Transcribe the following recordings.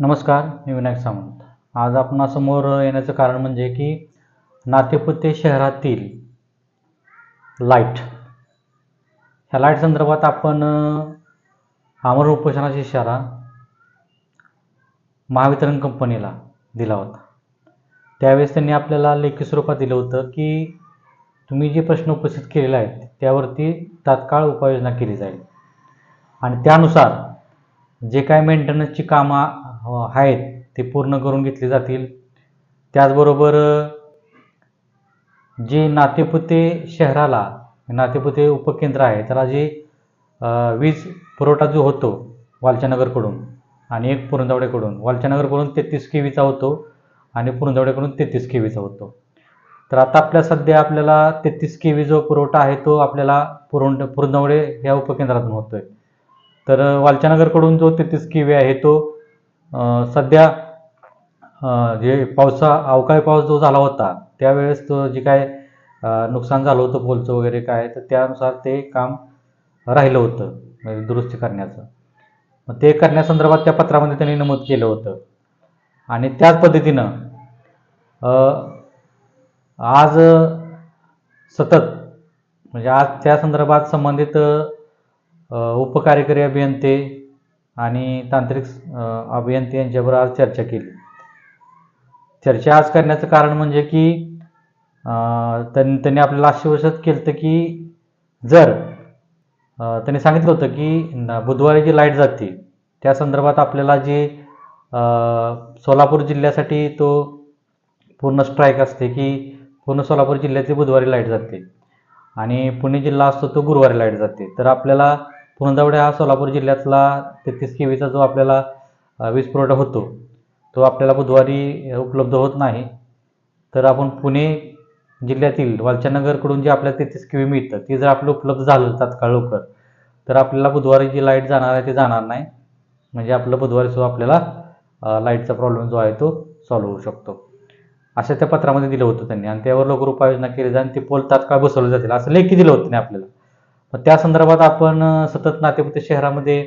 नमस्कार मी विनायक सामंत आज आपणासमोर येण्याचं कारण म्हणजे की नातेपुते शहरातील लाइट ह्या लाइट संदर्भात आपण आमर उपोषणाचा इशारा महावितरण कंपनीला दिला होता. त्यावेळेस त्यांनी आपल्याला लेखी स्वरूपात दिलं होतं की तुम्ही जे प्रश्न उपस्थित केलेले आहेत त्यावरती तात्काळ उपाययोजना केली जाईल. आणि त्यानुसार जे काय मेंटेनन्सची कामं आहेत ते पूर्ण करून घेतले जातील. त्याचबरोबर जे नातेपुते शहराला नातेपुते उपकेंद्र आहे त्याला जे वीज पुरवठा जो होतो वालच्यानगरकडून आणि एक पुरंदवड्याकडून वालच्यानगरकडून तेहतीस के वीचा होतो आणि पुरंदवड्याकडून तेहतीस के वीचा होतो. तर आता आपल्या सध्या आपल्याला तेहतीस के वी जो पुरवठा आहे तो आपल्याला पुरंद पुरंदवडे या उपकेंद्रातून होतो आहे तर वालच्यानगरकडून जो तेहतीस के वी आहे तो सध्या जे पावसा अवकाळी पाऊस जो झाला होता त्यावेळेस तो जे काय नुकसान झालं होतं पोलचं वगैरे काय तर त्यानुसार ते काम राहिलं होतं म्हणजे दुरुस्ती करण्याचं. मग ते करण्यासंदर्भात त्या पत्रामध्ये त्यांनी नमूद केलं होतं. आणि त्याच पद्धतीनं आज सतत म्हणजे आज त्या संदर्भात संबंधित उपकार्यकारी अभियंते आणि तांत्रिक अभियंते यांच्याबरोबर आज चर्चा केली. चर्चा आज करण्याचं कारण म्हणजे की त्यां त्यांनी आपल्याला आश्वासित केलं होतं की जर त्यांनी सांगितलं होतं की बुधवारी जी लाइट जाते त्या संदर्भात आपल्याला जे सोलापूर जिल्ह्यासाठी तो पूर्ण स्ट्राईक असते की पूर्ण सोलापूर जिल्ह्यातली बुधवारी लाइट जाते. आणि पुणे जिल्हा असतो तो गुरुवारी लाइट जाते. तर आपल्याला पुरंदवडे हा सोलापूर जिल्ह्यातला तेहतीस के जो आपल्याला वीज पुरवठा होतो तो आपल्याला बुधवारी उपलब्ध होत नाही. तर आपण पुणे जिल्ह्यातील वालच्यानगरकडून जे आपल्याला तेहतीस के मिळतं ते जर आपलं उपलब्ध झालं तात्काळ लवकर तर आपल्याला बुधवारी जी लाइट जाणार आहे ते जाणार नाही. म्हणजे आपलं बुधवारी सुद्धा आपल्याला लाईटचा प्रॉब्लेम जो आहे तो सॉल्व्ह होऊ शकतो. असं त्या पत्रामध्ये दिलं होतं त्यांनी. आणि त्यावर लवकर उपाययोजना केली जाईल ते पोल तात्काळ बसवले जातील असं लेखी दिलं होतं त्यांनी आपल्याला. मग त्या संदर्भात आपण सतत नातेपुते शहरामध्ये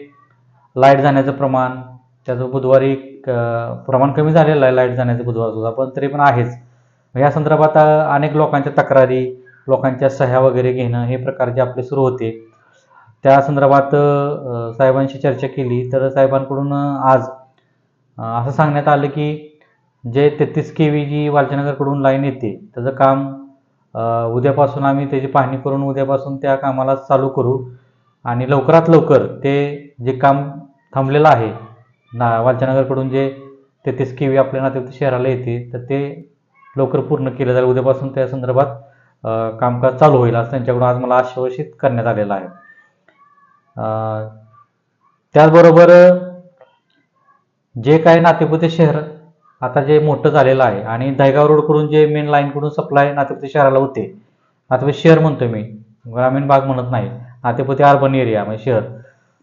लाइट जाण्याचं प्रमाण त्याचं बुधवारी प्रमाण कमी झालेलं आहे लाइट जाण्याचं बुधवार सुद्धा पण तरी पण आहेच. या संदर्भात अनेक लोकांच्या तक्रारी लोकांच्या सह्या वगैरे घेणं हे प्रकार जे आपले सुरू होते. त्या संदर्भात साहेबांशी चर्चा केली तर साहेबांकडून आज असं सांगण्यात आलं की जे तेहतीस के व्ही जी वालचनगरकडून लाईन येते त्याचं काम उद्यापासून आम्ही त्याची पाहणी करून उद्यापासून त्या कामाला चालू करू. आणि लवकरात लवकर ते जे काम थांबलेलं आहे ना वालचनगरकडून जे तेहतीस किवी आपल्या नातेवाईक शहराला येते तर ते लवकर पूर्ण केलं जाईल. उद्यापासून त्या संदर्भात कामकाज चालू होईल असं त्यांच्याकडून आज मला आश्वासित करण्यात आलेलं आहे. त्याचबरोबर जे काही नातेपुते शहर आता जे मोठं झालेलं आहे आणि दहेगाव रोडकडून जे मेन लाईनकडून सप्लाय नातेपुते शहराला होते. नातेपुते शहर म्हणतोय मी. ग्रामीण भाग म्हणत नाही. नातेपुते अर्बन एरिया म्हणजे शहर.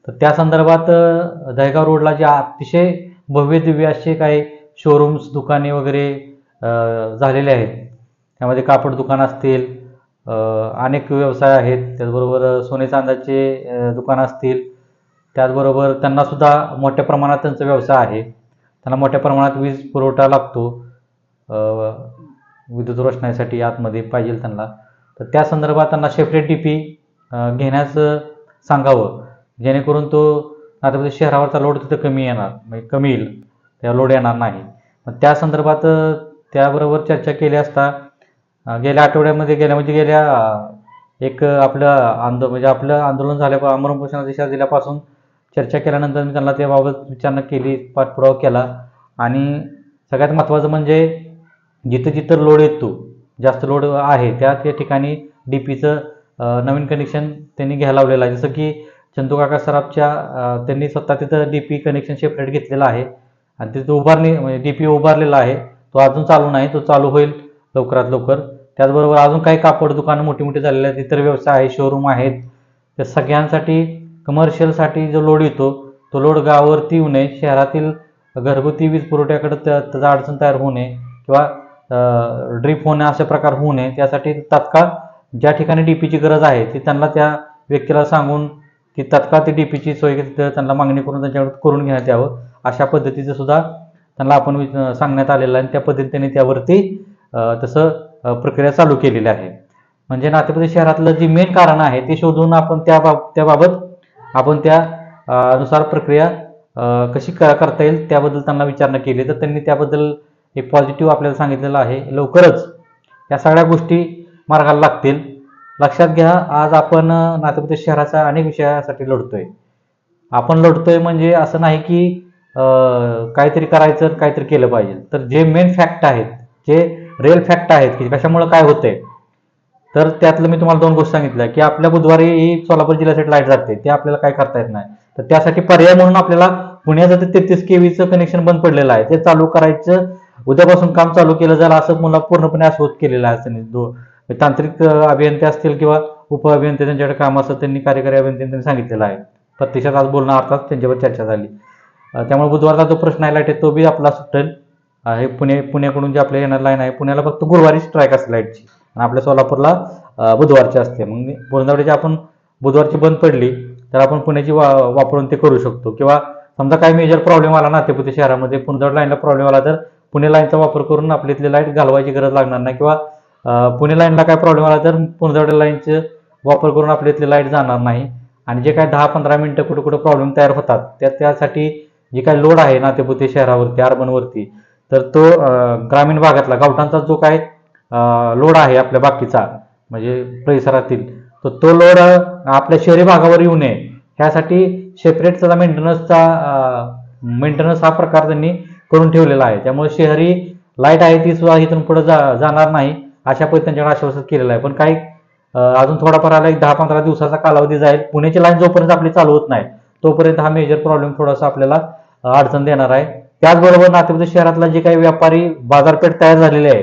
तर त्या संदर्भात अ, दहेगाव रोडला जे अतिशय भव्य दिव्य असे काही शोरूम्स दुकाने वगैरे झालेले आहेत. त्यामध्ये कापड दुकान असतील अनेक व्यवसाय आहेत. त्याचबरोबर सोने चांदाचे दुकान दुकानं असतील. त्याचबरोबर त्यांनासुद्धा मोठ्या प्रमाणात त्यांचा व्यवसाय आहे. त्यांना मोठ्या प्रमाणात वीज पुरवठा लागतो विद्युत रोषणाईसाठी आतमध्ये पाहिजे त्यांना. तर त्या संदर्भात त्यांना सेपरेट डी पी घेण्याचं सांगावं. जेणेकरून तो आता शहरावरचा लोड तिथं कमी येणार म्हणजे कमी येईल. त्या लोड येणार नाही. मग त्या संदर्भात त्याबरोबर चर्चा केली असता गेल्या आठवड्यामध्ये गेल्या म्हणजे गेल्या एक आपलं आंदो म्हणजे आपलं आंदोलन झाल्या अमरण उपोषणाचा दिशा दिल्यापासून चर्चा केल्यानंतर मी त्यांना त्याबाबत विचारणा केली पाठपुरावा केला. आणि सगळ्यात महत्त्वाचं म्हणजे जिथं जिथं लोड येतो जास्त लोड आहे त्या त्या ठिकाणी डी पीचं नवीन कनेक्शन त्यांनी घ्यायला लावलेलं आहे. जसं की चंदूकाका सराफच्या त्यांनी स्वतः तिथं डी पी कनेक्शन सेपरेट घेतलेलं आहे. आणि तिथं उभारणी म्हणजे डी पी उभारलेला आहे. तो अजून चालू नाही तो चालू होईल लवकरात लवकर. त्याचबरोबर अजून काही कापड दुकानं मोठी मोठी झालेली आहेत. इतर व्यवसाय आहे शोरूम आहेत. त्या सगळ्यांसाठी कमर्शियलसाठी जो लोड येतो तो लोड गावावरती येऊ नये. शहरातील घरगुती वीज पुरवठ्याकडे त्याचा अडचण तयार होऊ नये किंवा ड्रीप होणे असे प्रकार होऊ नये. त्यासाठी तात्काळ ज्या ठिकाणी डी पीची गरज आहे ती त्यांना त्या व्यक्तीला सांगून की तात्काळ ती डी पीची सोय त्यांना मागणी करून त्यांच्याकडे करून घेण्यात यावं. अशा पद्धतीचं सुद्धा त्यांना आपण वि- सांगण्यात आलेलं आहे आणि त्या पद्धतीने त्यांनी त्यावरती तसं प्रक्रिया चालू केलेली आहे. म्हणजे नातेपती शहरातलं जे मेन कारण आहे ते शोधून आपण त्या बाब त्याबाबत आपण त्या नुसार प्रक्रिया कशी क- करता येईल त्याबद्दल त्यांना विचारणा केली. तर त्यांनी त्याबद्दल एक पॉझिटिव्ह आपल्याला सांगितलेलं आहे. लवकरच या सगळ्या गोष्टी मार्गाला लागतील. लक्षात घ्या आज आपण अ, नातेपुते शहराच्या अनेक विषयासाठी लढतोय. आपण लढतोय म्हणजे असं नाही की काहीतरी करायचं काहीतरी केलं पाहिजे. तर जे मेन फॅक्ट आहेत जे रिअल फॅक्ट आहेत की कशामुळे काय होतंय तर त्यातलं मी तुम्हाला दोन गोष्टी सांगितल्या की आपल्या बुधवारी ही सोलापूर जिल्ह्यासाठी लाइट जाते ते आपल्याला काय करता येत नाही. तर त्यासाठी पर्याय म्हणून आपल्याला पुण्याचं ते तेहतीस केवीचं कनेक्शन बंद पडलेलं आहे. ते चालू करायचं उद्यापासून काम चालू केलं जाईल असं मला पूर्णपणे आश्वस्त केलेलं आहे त्यांनी. दो तांत्रिक अभियंते असतील किंवा उप अभियंते त्यांच्याकडे काम असतं त्यांनी कार्यकारी अभियंत्यांनी त्यांनी सांगितलेलं आहे. प्रत्यक्षात आज बोलणं अर्थात त्यांच्यावर चर्चा झाली. त्यामुळे बुधवारचा जो प्रश्न आहे लाइट तो बी आपला सुटेल. हे पुणे पुण्याकडून जे आपल्या येणार लाईन आहे पुण्याला फक्त गुरुवारी स्ट्राईक असते लाईटची आणि आपल्या सोलापूरला बुधवारची असते. मग बोरंदावडीची आपण बुधवारची बंद पडली तर आपण पुण्याची वा वापरून ते करू शकतो. किंवा समजा काही मेजर प्रॉब्लेम आला नातेपुते शहरामध्ये पुणेजवळ लाईनला प्रॉब्लेम आला तर पुणे लाईनचा वापर करून आपल्या इथली लाइट घालवायची गरज लागणार नाही. किंवा पुणे लाईनला काय प्रॉब्लेम आला तर पुणेजवळ लाईनचं वापर करून आपल्या इथली लाइट जाणार नाही. आणि जे काय दहा पंधरा मिनिटं कुठं कुठं प्रॉब्लेम तयार होतात त्या त्यासाठी जे काय लोड आहे नातेपुते शहरावरती अर्बनवरती तर तो ग्रामीण भागातला गावठांचा जो काय लोड आहे आपल्या बाकीचा म्हणजे परिसरातील. तर तो लोड आपल्या शहरी भागावर येऊ नये. ह्यासाठी सेपरेट त्याचा मेंटेनन्सचा मेंटेनन्स हा प्रकार त्यांनी करून ठेवलेला आहे. त्यामुळे शहरी लाइट आहे ती सुद्धा इथून पुढे जा जाणार नाही अशा पद्धतीने त्यांच्याकडे आश्वासन केलेलं आहे. पण काही अजून थोडाफार आला एक दहा पंधरा दिवसाचा कालावधी जाईल. पुण्याची लाईन जोपर्यंत आपली चालू होत नाही तोपर्यंत हा मेजर प्रॉब्लेम थोडासा आपल्याला अडचण देणार आहे. त्याचबरोबर नातेबद्दल शहरातला जे काही व्यापारी बाजारपेठ तयार झालेली आहे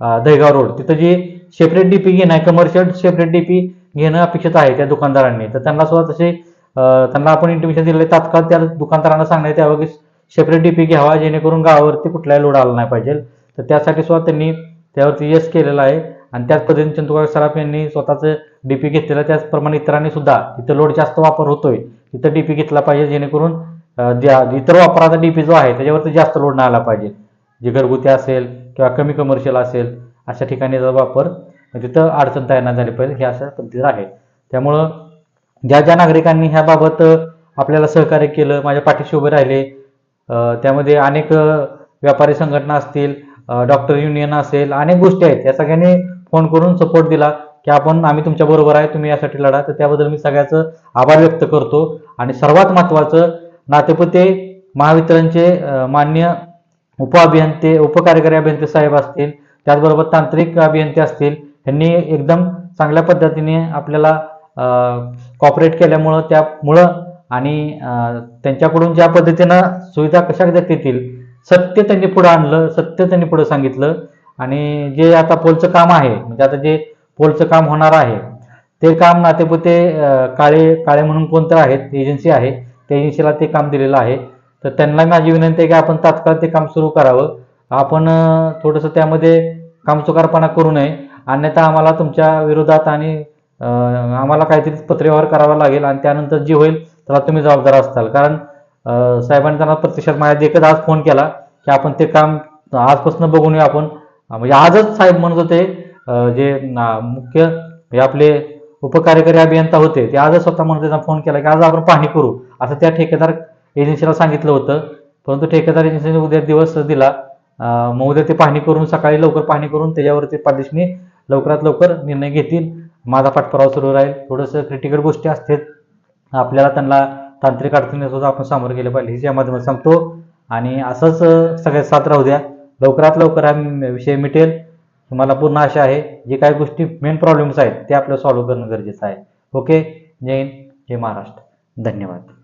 दहेगाव रोड. तिथं जी सेपरेट डीपी घेणं आहे कमर्शियल सेपरेट डीपी घेणं अपेक्षित आहे त्या दुकानदारांनी. तर त्यांना सुद्धा तसे त्यांना आपण इंटिमेशन दिले तात्काळ त्या दुकानदारांना सांगण्यात यावं की सेपरेट डीपी घ्यावा जेणेकरून गावावरती कुठलाही लोड आला नाही पाहिजे. तर त्यासाठी सुद्धा त्यांनी त्यावरती यश केलेलं आहे. आणि त्याच पद्धतीने चंदुकाळ सराफ यांनी स्वतःचं डीपी घेतलेलं त्याचप्रमाणे इतरांनी सुद्धा तिथं लोड जास्त वापर होतोय. तिथं डीपी घेतला पाहिजे जेणेकरून ज्या इतर वापराचा डीपी जो आहे त्याच्यावरती जास्त लोड नाही आला पाहिजे. जे घरगुती असेल किंवा कमी कमर्शियल असेल अशा ठिकाणी जर वापर तिथं अडचण तयार नाही झाली पाहिजे हे अशा पद्धतीचं आहे. त्यामुळं ज्या ज्या नागरिकांनी ह्याबाबत आपल्याला सहकार्य केलं माझ्या पाठीशी उभे राहिले त्यामध्ये अनेक व्यापारी संघटना असतील डॉक्टर युनियन असेल अनेक गोष्टी आहेत या सगळ्यांनी फोन करून सपोर्ट दिला की आपण आम्ही तुमच्या बरोबर आहे तुम्ही यासाठी लढा. तर त्याबद्दल मी सगळ्याचं आभार व्यक्त करतो. आणि सर्वात महत्त्वाचं नातेपुते महावितरणचे मान्य उप अभियंते उपकार्यकारी अभियंते साहेब असतील त्याचबरोबर तांत्रिक अभियंते असतील यांनी एकदम चांगल्या पद्धतीने आपल्याला कॉपरेट केल्यामुळं त्यामुळं आणि त्यांच्याकडून ज्या पद्धतीनं सुविधा कशा देता येतील सत्य त्यांनी पुढे आणलं सत्य त्यांनी पुढे सांगितलं आणि जे आता पोलचं काम आहे म्हणजे आता जे पोलचं काम होणार आहे ते काम नातेपुते काळे काळे म्हणून कोणतं आहेत एजन्सी आहे त्या एजन्सीला ते काम दिलेलं आहे. तर त्यांना माझी विनंती आहे की आपण तात्काळ ते काम सुरू करावं. आपण थोडंसं त्यामध्ये कामचुकारपणा करू नये. अन्यथा आम्हाला तुमच्या विरोधात आणि आम्हाला काहीतरी पत्रव्यवहार करावा लागेल आणि त्यानंतर जे होईल त्याला तुम्ही जबाबदार असताल. कारण साहेबांनी त्यांना प्रत्यक्षात माझ्या एकच आज फोन केला की आपण ते काम आजपासून बघून येऊ आपण म्हणजे आजच साहेब म्हणत होते जे मुख्य हे आपले उपकार्यकारी अभियंता होते ते आजच स्वतः म्हणून त्यांना फोन केला की आज आपण पाहणी करू. असं त्या ठेकेदार एजन्सीला सांगितलं होतं. परंतु ठेकेदार एजन्सीने उद्या दिवस दिला. मग उद्या ते पाहणी करून सकाळी लवकर पाहणी करून त्याच्यावरती पालिशनी लवकरात लवकर निर्णय घेतील. माझा पाठपुरावा सुरू राहील. थोडंसं क्रिटिकल गोष्टी असतात आपल्याला त्यांना तांत्रिक अडचणी सुद्धा आपण सामोरं गेलं पाहिजे. हे या माध्यमात सांगतो. आणि असंच सगळ्यात साथ राहू द्या. लवकरात लवकर हा विषय मिटेल. तुम्हाला पूर्ण आशा आहे. जे काही गोष्टी मेन प्रॉब्लेम्स आहेत ते आपल्याला सॉल्व्ह करणं गरजेचं आहे. ओके जय हिंद. जय महाराष्ट्र. धन्यवाद.